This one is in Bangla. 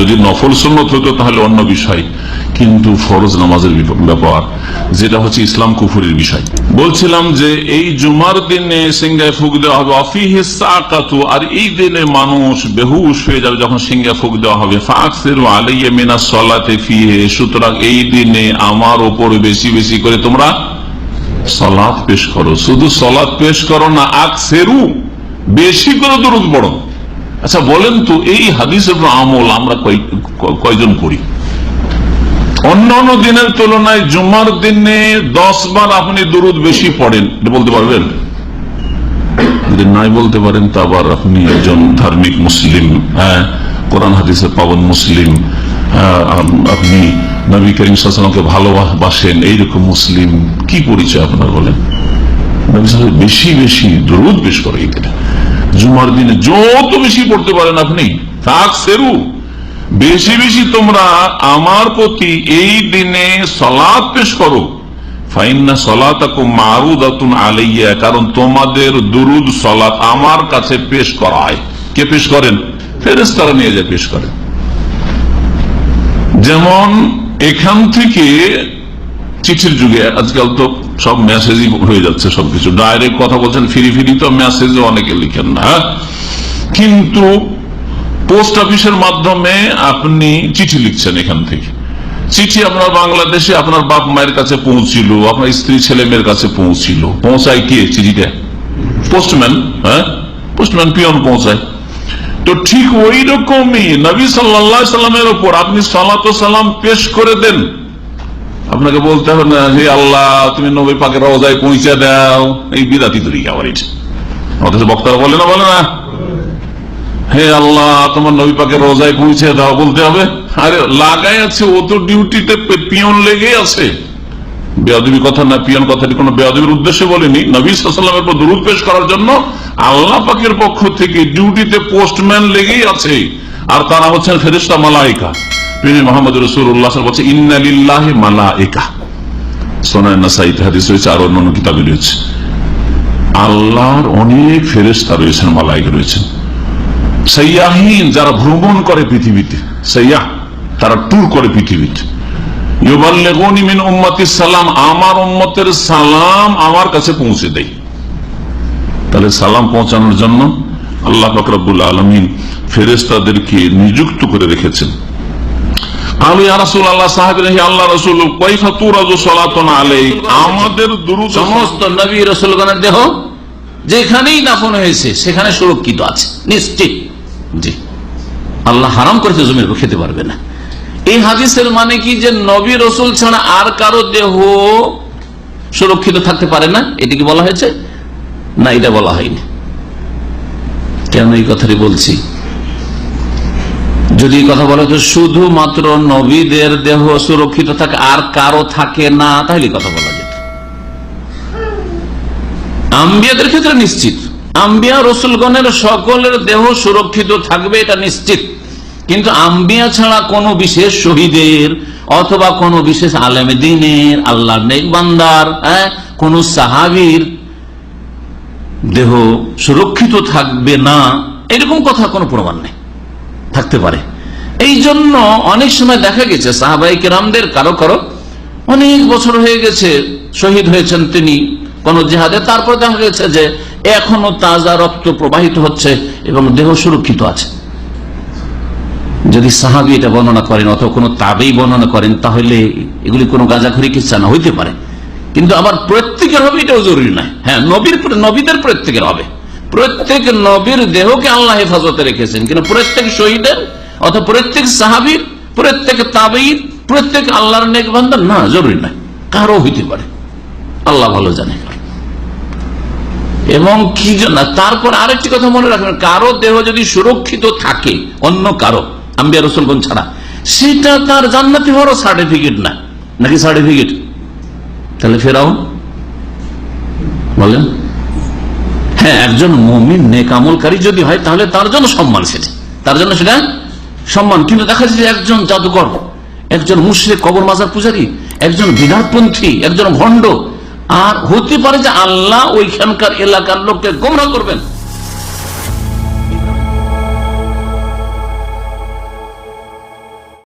যদি নফল সুন্নত হতো তাহলে অন্য বিষয়, কিন্তু ফরজ নামাজের ব্যাপার যেটা হচ্ছে ইসলাম কুফুরের বিষয়। বলছিলাম যে এই জুমার দিনে সিংহায় ফুক দেওয়া হবে, অফিহে সাকাতু, আর এই দিনে মানুষ বেহুশ হয়ে যাবে যখন সিংহায় ফুক দেওয়া হবে। ফাকসের আলাইয়া মিনা সলাতে ফিহে, সুতরাং এই দিনে আমার ওপর বেশি বেশি করে তোমরা সলাদ পেশ করো। শুধু সলাদ পেশ করো না, আকসেরু, বেশি করে দরুদ পড়ো। আচ্ছা বলেন তো, এই হাদিসের আমল আমরা কয়জন করি অন্য অন্য দিনের তুলনায় জুমার দিনে দশ বার আপনি দরুদ বেশি পড়েন বলতে পারবেন? যদি নাই বলতে পারেন, তা আবার আপনি একজন ধার্মিক মুসলিম হ্যাঁ? কোরআন হাদিসের পাবন মুসলিম আপনি নবী করিম সাল্লামকে ভালোবাসেন, এইরকম মুসলিম কি পরিচয় আপনার বলেন? বেশি বেশি দরুদ পেশ করে এই জুমার দিনে যত বেশি পড়তে পারেন আপনি, থাক সেরু। বেশি বেশি তোমরা আমার প্রতি এই দিনে সলাদ পেশ করো। কারণ তোমাদের দুরুদ সলাত আমার কাছে পেশ করা হয় কে পেশ করেন? ফেরেশতারা নিয়ে যায় পেশ করেন। যেমন এখান থেকে চিঠির যুগে, আজকাল তো সব মেসেজই হয়ে যাচ্ছে সবকিছু। ডাইরেক্ট কথা বলছেন, ফিরি ফিরি তো মেসেজে অনেকে লিখেন না হ্যাঁ? কিন্তু পোস্ট অফিসের মাধ্যমে আপনি চিঠি লিখছেন এখান থেকে। চিঠি আপনার বাংলাদেশে আপনার বাপ মায়ের কাছে পৌঁছিল, আপনার স্ত্রী ছেলে মেয়ের কাছে পৌঁছিল। পৌঁছায় কে চিঠিটা পোস্টম্যান হ্যাঁ? পোস্টম্যান পিয়ন পৌঁছায়। তো ঠিক ওই রকমই নবী সাল্লা সাল্লামের ওপর আপনি সালাত সালাম পেশ করে দেন। আপনাকে বলতে হবে না হে আল্লাহ, তুমি নবী পাকের রওজায় পৌঁছে দাও। এই বিদাতি তরিকা আবার অথচ বক্তারা বলে না বলে না। হে আল্লাহ, তোমার নবী পাকে রোজায় পৌঁছে দাও বলতে হবে। আরে, লাগাই আছে, ও তো ডিউটিতে পিয়ন লেগে আছে। বেয়াদবি কথা না, পিয়ন কথাটি কোনো বেয়াদবির উদ্দেশ্যে বলেনি। নবী সাল্লামের পর দূর পেশ করার জন্য আল্লাহ পাকের পক্ষ থেকে ডিউটিতে পোস্টম্যান লেগেই আছে। আর তারা হচ্ছেন ফেরিস্তা মালাইকা। প্রেমী মোহাম্মদ রসুল্লাহ বলছে ইন্নালিল্লাহ মিন উম্মতি সালাম, আমার উম্মতের সালাম আমার কাছে পৌঁছে দেয়। তাহলে সালাম পৌঁছানোর জন্য আল্লাহ ফকরাবুল আলমিন ফেরেস্তাদেরকে নিযুক্ত করে রেখেছেন। আলু রাসুল আল্লাহ সাহেব আল্লাহ রসুল কৈফা তুরাজু সলাতন আলাই আমাদের সমস্ত নবী রসুলগণের দেহ যেখানেই দাফন হয়েছে সেখানে সুরক্ষিত আছে। নিশ্চিত। জি। আল্লাহ হারাম করেছে জমির খেতে পারবে না। এই হাদিসের মানে কি যে নবী রসুল ছাড়া আর কারও দেহ সুরক্ষিত থাকতে পারে না? এটি কি বলা হয়েছে? না এটা বলা হয়নি। কেন এই কথাটি বলছি? যদি কথা বলা হতো শুধুমাত্র নবীদের দেহ সুরক্ষিত থাকে আর কারও থাকে না তাহলে কথা বলা যেত। আম্বিয়াদের ক্ষেত্রে নিশ্চিত। আম্বিয়া রসুলগণের সকলের দেহ সুরক্ষিত থাকবে এটা নিশ্চিত। কিন্তু আম্বিয়া ছাড়া কোনো বিশেষ শহীদের অথবা কোনো বিশেষ আলেমে দিনের আল্লাহ নেক বান্দার হ্যাঁ, কোন সাহাবির দেহ সুরক্ষিত থাকবে না এরকম কথা কোনো প্রমাণ নেই। থাকতে পারে। এই জন্য অনেক সময় দেখা গেছে সাহাবাই কেরামদের কারও কারও অনেক বছর হয়ে গেছে শহীদ হয়েছেন তিনি কোন জেহাদে। তারপর দেখা গেছে যে এখনও তাজা রক্ত প্রবাহিত হচ্ছে এবং দেহ সুরক্ষিত আছে। যদি সাহাবি এটা বর্ণনা করেন অথবা কোনো তাবেই বর্ণনা করেন, তাহলে এগুলি কোনো গাঁজাখড়ি কিচ্ছা না, হইতে পারে। কিন্তু আবার প্রত্যেকের হবে এটাও জরুরি নয়। হ্যাঁ নবীর নবীদের প্রত্যেকের হবে। প্রত্যেক নবীর দেহকে আল্লাহ হেফাজতে রেখেছেন। কিন্তু প্রত্যেক শহীদের অথবা প্রত্যেক সাহাবির, প্রত্যেক তাবেইর প্রত্যেক আল্লাহর নেক বান্দার না, জরুরি নয় কারও হইতে পারে। আল্লাহ ভালো জানে। এবং কি জন্য? তারপর আরেকটি কথা মনে রাখবেন, কারও দেহ যদি সুরক্ষিত থাকে, অন্য কারও, আম্বিয়া রসুলগঞ্জ ছাড়া, সেটা তার জান্নাতি হওয়ারও সার্টিফিকেট না। নাকি সার্টিফিকেট তাহলে ফেরাও বলেন। হ্যাঁ একজন মমিন নেকামলকারী যদি হয়, তাহলে তার জন্য সম্মান সেটা। তার জন্য সেটা সম্মান। কিন্তু দেখা যাচ্ছে যে একজন জাদুকর, একজন মুশ্রিক কবর মাজার পূজারী, একজন বিধারপন্থী একজন ভণ্ড, আর হতে পারে যে আল্লাহ ওইখানকার এলাকার লোককে গোমরা করবেন।